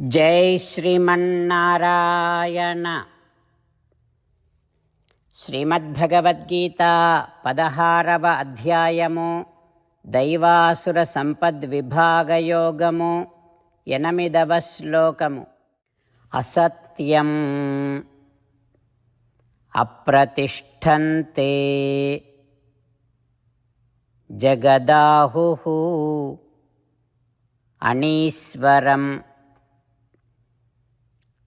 జై శ్రీమన్నారాయణ. శ్రీమద్భగవద్గీత పదహారవ అధ్యాయము దైవాసుర సంపద్ విభాగయోగము ఎనిమిదవ శ్లోకము. అసత్యం అప్రతిష్టంతే. జగదాహు అనీశ్వరం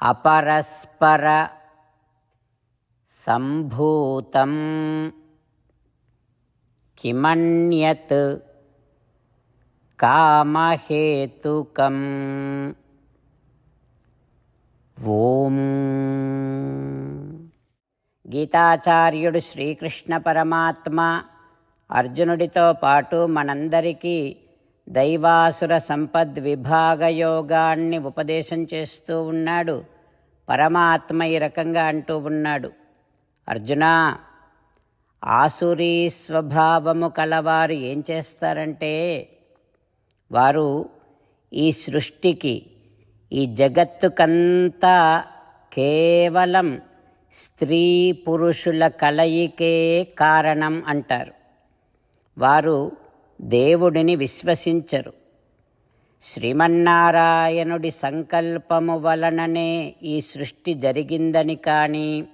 అపరస్పర సంభూతం కిమన్యత్ కామహేతుకం ఓం. గీతాచార్యుడు శ్రీకృష్ణ పరమాత్మ అర్జునుడితో పాటు మనందరికీ దైవాసుర సంపద్ విభాగ యోగాన్ని ఉపదేశం చేస్తూ ఉన్నాడు. పరమాత్మ ఈ రకంగా అంటూ ఉన్నాడు. అర్జున ఆసురీ స్వభావము కలవారు ఏం చేస్తారంటే వారు ఈ సృష్టికి ఈ జగత్తుకంతా కేవలం స్త్రీ పురుషుల కలయికే కారణం అంటారు. వారు దేవుడిని విశ్వసించరు. శ్రీమన్నారాయణుడి సంకల్పము వలననే ఈ సృష్టి జరిగిందని కానీ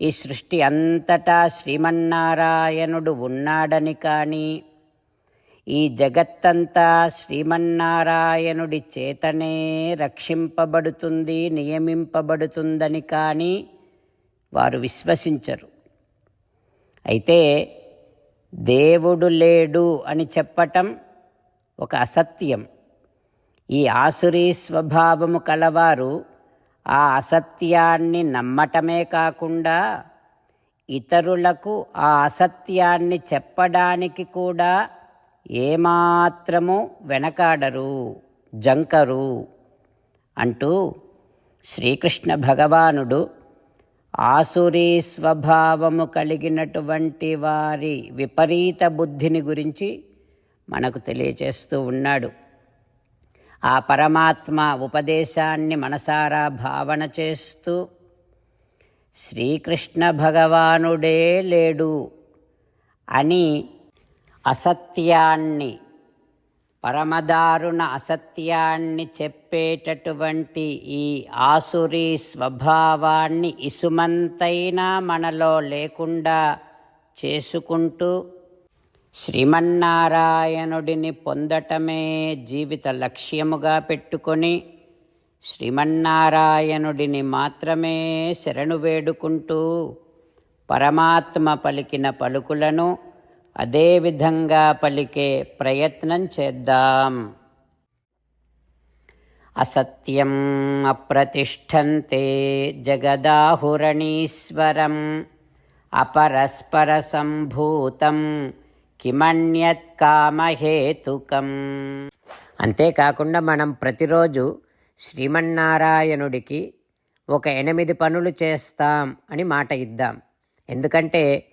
ఈ సృష్టి అంతటా శ్రీమన్నారాయణుడు ఉన్నాడని కానీ ఈ జగత్తంతా శ్రీమన్నారాయణుడి చేతనే రక్షింపబడుతుంది నియమింపబడుతుందని కానీ వారు విశ్వసించరు. అయితే దేవుడు లేడు అని చెప్పటం ఒక అసత్యం. ఈ ఆసురీ స్వభావము కలవారు ఆ అసత్యాన్ని నమ్మటమే కాకుండా ఇతరులకు ఆ అసత్యాన్ని చెప్పడానికి కూడా ఏమాత్రము వెనకాడరు జంకరు అంటూ శ్రీకృష్ణ భగవానుడు ఆసురీ స్వభావము కలిగినటువంటి వారి విపరీత బుద్ధిని గురించి మనకు తెలియచేస్తూ ఉన్నాడు. ఆ పరమాత్మ ఉపదేశాన్ని మనసారా భావన చేస్తూ శ్రీకృష్ణ భగవానుడే లేడు అని అసత్యాన్ని పరమదారుణ అసత్యాన్ని చెప్పేటటువంటి ఈ ఆసురీ స్వభావాన్ని ఇసుమంతైనా మనలో లేకుండా చేసుకుంటూ శ్రీమన్నారాయణుడిని పొందటమే జీవిత లక్ష్యముగా పెట్టుకొని శ్రీమన్నారాయణుడిని మాత్రమే శరణు వేడుకుంటూ పరమాత్మ పలికిన పలుకులను అదేవిధంగా పలికే ప్రయత్నం చేద్దాం. అసత్యం అప్రతిష్టంతే జగదాహురణీశ్వరం అపరస్పర సంభూతం కిమన్యత్ కామహేతుకం. అంతేకాకుండా మనం ప్రతిరోజు శ్రీమన్నారాయణుడికి ఒక ఎనిమిది పనులు చేస్తాం అని మాట ఇద్దాం. ఎందుకంటే